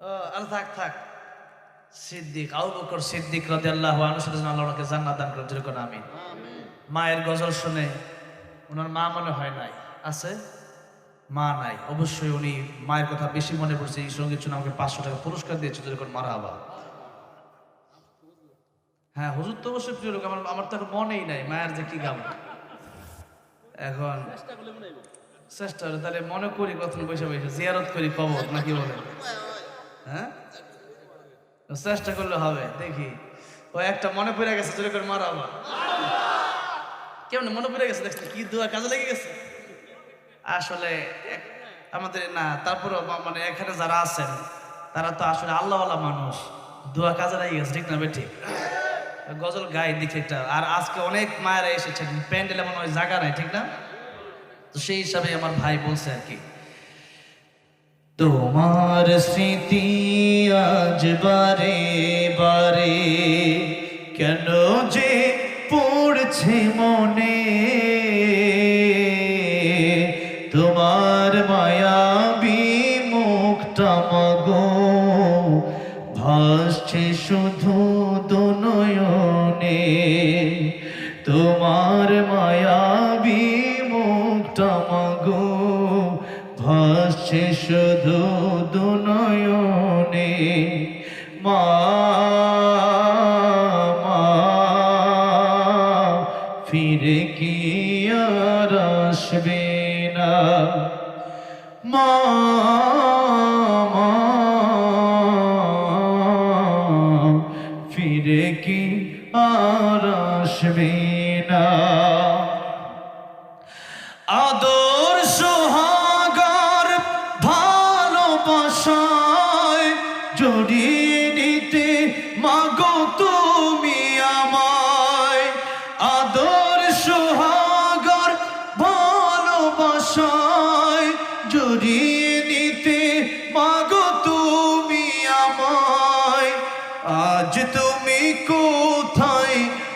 ও, থাক থাক। সিদ্দিক আবু বকর সিদ্দিক রাদিয়াল্লাহু আনহু সাল্লাল্লাহু আল্লাহ ওনাকে জান্নাত দান করুন যেরকম আমিন। মায়ের গজল শুনে ওনার মা মনে হয় নাই আছে? মা নাই। অবশ্যই উনি মায়ের কথা বেশি মনে পড়ছে এই সংগীত শুনে আমাকে পাঁচশো টাকা পুরস্কার দিয়েছে যেরকম মারা আবা হ্যাঁ হুজুর তো অবশ্যই প্রিয় লোক আমার আমার তো এখন মনেই নাই মায়ের যে কি গাম। এখন চেষ্টা করে তাহলে মনে করি কখন বসে বসে জিয়ারত করি কবর নাকি বলে হ্যাঁ? চেষ্টা করলে হবে দেখি। ও একটা মনে পড়ে গেছে চলে করে মারা আবার। কেমন মনে পড়ে গেছে দেখছি কি দোয়া কাজে লেগে গেছে? আসলে আমাদের না তারপরে মানে এখানে যারা আছেন তারা তো আসলে আল্লাহওয়ালা মানুষ দোয়া কাজে লেগে গেছে ঠিক না বে ঠিক? গজল গাই, দেখে একটা। আর আজকে অনেক মায়েরা এসেছেন প্যান্ডেল এমন হয় জায়গা নাই, ঠিক না? তো সেই হিসাবে আমার ভাই বলছে আর কি, তোমার স্মৃতি আজ বারে বারে, কেন যে পড়ছে মনে? তোমার মায়াবী মুখটা মগো। ভাসছে শুধু দনয়নে। তোমার মায়াবী মুখটা মাগো। ভাসছে শুধু দনয়নে। মা মা, ফিরে কি আর আসবে না?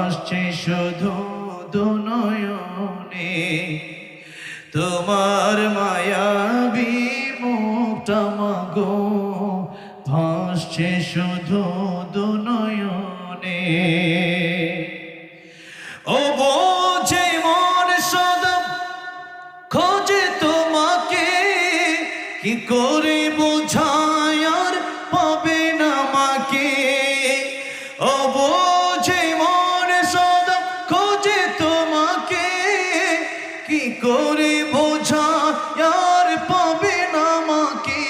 ভাসছে শুধু দুনয়নে। তোমার মায়াবী মুখটা মাগো, ভাসছে শুধু দুনয়নে। ও বোঝে মন সদা খোঁজে তোমাকে, কি করে কি করে বোঝায় আর পাবে না মাকে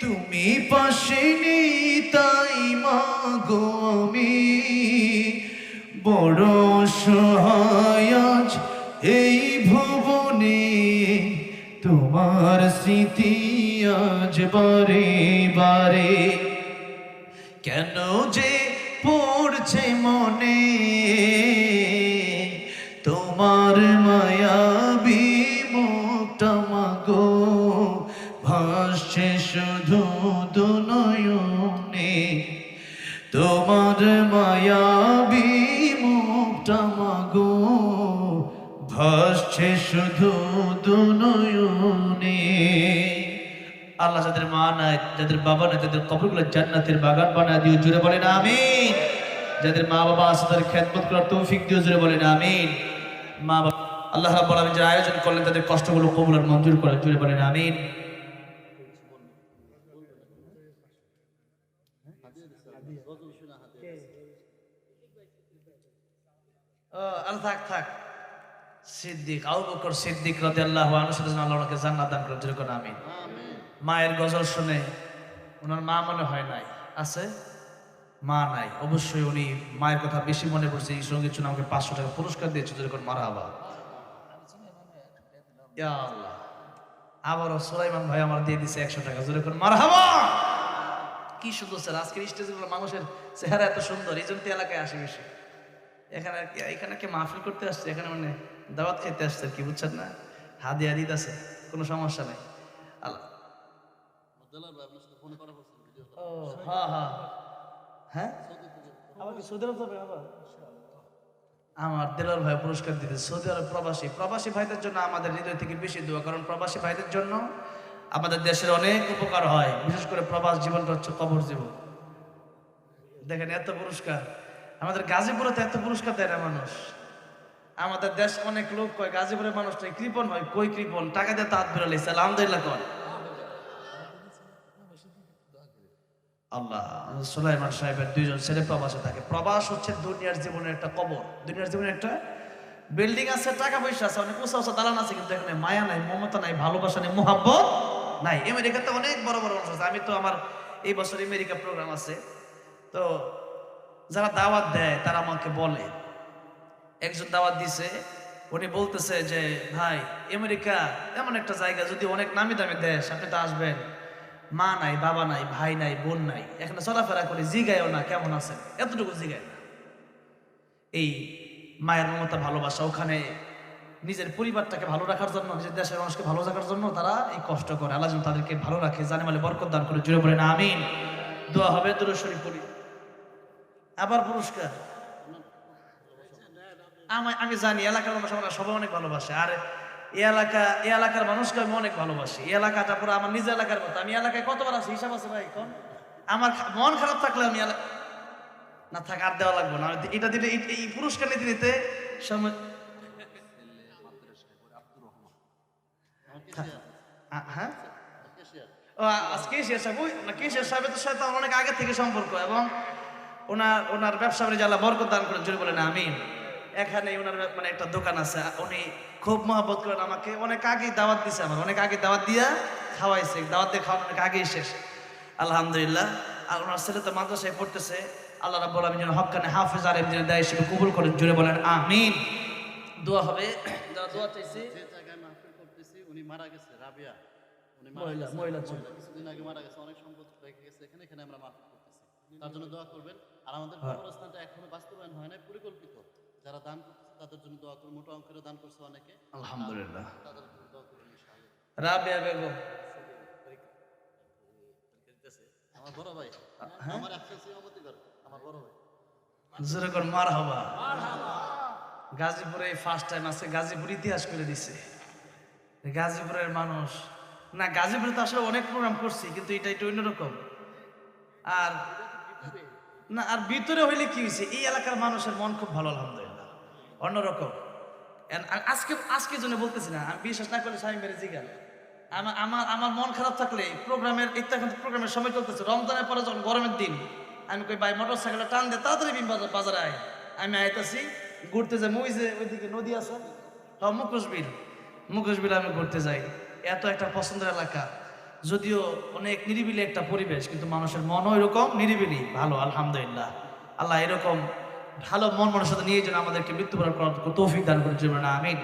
তুমি পাশে নেই তাই মাগো আমি। বড় সহায় আজ এই ভুবনে। তোমার স্মৃতি আজ বারে বারে। কেন যে পড়ছে মনে? তোমার মায়াবী মুখটা মাগো, ভাসছে শুধু দুনয়নে। তোমার মায়াবী মুখটা মাগো, ভাসছে শুধু দুনয়নে। আল্লাহ যাদের মা নাই, যাদের বাবা নাই, তাদের কবরগুলো জান্নাতের বাগান বানায় দিও জুড়ে বলেন আমিন। যাদের মা বাবা আছে, তাদের খেদমত করার তৌফিক দিও জুড়ে বলেন আমিন। মা বাবা আল্লাহ রাব্বুল আলামিন যারা আয়োজন করলেন তাদের কষ্টগুলো কবুল আর মঞ্জুর করে জুড়ে বলেন আমিন। ও, থাক থাক। সিদ্দিক আবু বকর সিদ্দিক রাদিয়াল্লাহু আনহু সাল্লাল্লাহু আল্লাহ ওনাকে জান্নাত দান করুন। যেরকম আমিন। মায়ের গজল শুনে ওনার মা মনে হয় নাই। আছে? মা নাই। অবশ্যই উনি মায়ের কথা বেশি মনে পড়ছে এই সঙ্গে জন্য আমাকে পাঁচশো টাকা পুরস্কার দিয়েছে যেরকম মারা আবার। আবারও সোলাইমান ভাই আমার দিয়ে দিছে একশো টাকা যেরকম মারা কি সুন্দর স্যার আজকের স্টেজগুলো মানুষের চেহারা এত সুন্দর এই জন্য এলাকায় আসে বেশি। এখানে আর কি- এখানে কি মাহফিল করতে আসছে এখানে মানে দাওয়াত খেতে আসছে আর কি বুঝছেন না? হাদিয়া দিতে আছে কোনো সমস্যা নেই। আল্লাহ। ও হ্যাঁ হ্যাঁ হ্যাঁ? আমার দেলার ভাই পুরস্কার দিতে সৌদি আরব প্রবাসী। প্রবাসী ভাইদের জন্য আমাদের হৃদয় থেকে বেশি দোয়া কারণ প্রবাসী ভাইদের জন্য আমাদের দেশের অনেক উপকার হয়। বিশেষ করে প্রবাস জীবনটা হচ্ছে কবর জীবন। দেখেন এত পুরস্কার। আমাদের গাজীপুরে তো এত পুরস্কার দেয় না মানুষ। আমাদের দেশ অনেক লোক কয় গাজীপুরের মানুষটা কৃপন হয় কই কৃপন টাকা দিয়ে তাঁত বেরো লাইছে আলহামদুলিল্লাহ কর। আল্লাহ। সুলাইমান সাহেবের দুইজন ছেলে প্রবাসে থাকে প্রবাস হচ্ছে দুনিয়ার জীবনের একটা কবর। দুনিয়ার জীবনের একটা বিল্ডিং আছে, টাকা পয়সা আছে, অনেক উঁচা উঁচা দালান আছে, কিন্তু এখানে মায়া নাই, মমতা নাই, ভালোবাসা নেই, মোহাব্বত নাই। আমেরিকাতে অনেক বড় বড় মানুষ আছে। আমি তো আমার এই বছর আমেরিকা প্রোগ্রাম আছে। তো যারা দাওয়াত দেয়, তারা আমাকে বলে। একজন দাওয়াত দিছে, উনি বলতেছে যে, ভাই, আমেরিকা এমন একটা জায়গা, যদি অনেক নামি দামি দেশ, আপনি তো আসবেন। মা নাই, বাবা নাই, ভাই নাই, বোন নাই, এখানে চলাফেরা করে, জিগায়ও না, কেমন আছেন? এতটুকু জিগায় না। এই মায়ের মমতা ভালোবাসা ওখানে, নিজের পরিবারটাকে ভালো রাখার জন্য, নিজের দেশের মানুষকে ভালো রাখার জন্য তারা এই কষ্ট করে। আল্লাহ যেন তাদেরকে ভালো রাখে জানে মানে বরকত দান করে জুড়ে বলেন, আমিন। দোয়া হবে দূরে শরীফ করি আবার পুরস্কার। আমি জানি, এলাকার মানুষ আমরা সবাই অনেক ভালোবাসে। আর এই এলাকা এই এলাকার মানুষকে আমি অনেক ভালোবাসি। এই এলাকাটা পুরো আমার নিজের এলাকার মতো। আমি এলাকায় কতবার আছি হিসাব আছে ভাই কোন আমার মন খারাপ থাকলে আমি না থাক আর দেওয়া লাগবে না। এটা দিলে এই- পুরস্কার নিতে নিতে সময় হ্যাঁ? ও আজকে কেশিয়ার সাহেব ওই না কেশিয়ার সাহেবের সাথে আমার অনেক আগে থেকে সম্পর্ক এবং ওনার ওনার ব্যবসা বাণিজ্য আল্লাহ বরকত দান করেন জোরে বলেন আমিন। এখানে ওনার মানে একটা দোকান আছে উনি খুব মহব্বত করেন আমাকে। অনেক আগেই দাওয়াত দিছে আমার অনেক আগে দাওয়াত দিয়া খাওয়াইছে দাওয়াত দিয়ে খাওয়ানো অনেক আগেই শেষ। আলহামদুলিল্লাহ। আর ওনার ছেলে তো মাদ্রাসায় পড়তেছে আল্লাহ রাব্বুল আলামিন যেন হক্কানে হাফেজ আলেম যেন দেয় সেটা কবুল করেন জোরে বলেন আমিন। দোয়া হবে যারা দোয়া চাইছে। যে জায়গায় মাহফিল করতেছি উনি মারা গেছে রাবিয়া। উনি মারা মহিলা- গেছে মহিলা ছিল। কিছুদিন আগে মারা গেছে অনেক সম্পদ রেখে গেছে এখানে এখানে আমরা মাহফিল তার জন্য দোয়া করবেন। আর আমাদের হ্যাঁ। কবরস্থানটা এখনও বাস্তবায়ন হয় নাই পরিকল্পিত। যারা দান করতেছে তাদের জন্য দোয়া করুন মোটা অঙ্কেরও দান করছে অনেকে। আলহামদুলিল্লাহ। তাদের জন্য দোয়া করুন রাবিয়া বেগম। আমার বড় ভাই। হ্যাঁ? আমার একসাথে সভাপতি করে আমার বড় ভাই। যেরকম মার হবা গাজীপুরে ফার্স্ট টাইম আছে গাজীপুর ইতিহাস করে দিছে। গাজীপুরের মানুষ। না গাজীপুরে তো আসলে অনেক প্রোগ্রাম করছি কিন্তু এটা একটু অন্যরকম আর না, আর ভিতরে হইলে কি হয়েছে এই এলাকার মানুষের মন খুব ভালো, আলহামদুলিল্লাহ। অন্যরকম। আজকে আজকে জন্য বলতেছি না, আমি বিশ্বাস না করলে স্বামী মেরে জিগাল। আমার আমার আমার মন খারাপ থাকলে প্রোগ্রামের, এই তো এখন প্রোগ্রামের সময় চলতেছে, রমজানের পরে যখন গরমের দিন, আমি কই, ভাই মোটর সাইকেলে টান দিয়ে তাড়াতাড়ি বাজার আয়। আমি আইতাছি, ঘুরতে যাই, মুই যে ওইদিকে নদী আছে হ্যাঁ মুখোশ বিল মুখোশ বিল আমি ঘুরতে যাই। এত একটা পছন্দের এলাকা। যদিও অনেক নিরিবিলি একটা পরিবেশ, কিন্তু মানুষের মনও এরকম নিরিবিলি। ভালো, আলহামদুলিল্লাহ। আল্লাহ এরকম ভালো মন মনের সাথে নিয়ে যেন আমাদেরকে মৃত্যুবরণ করার তৌফিক দান করে আমিন।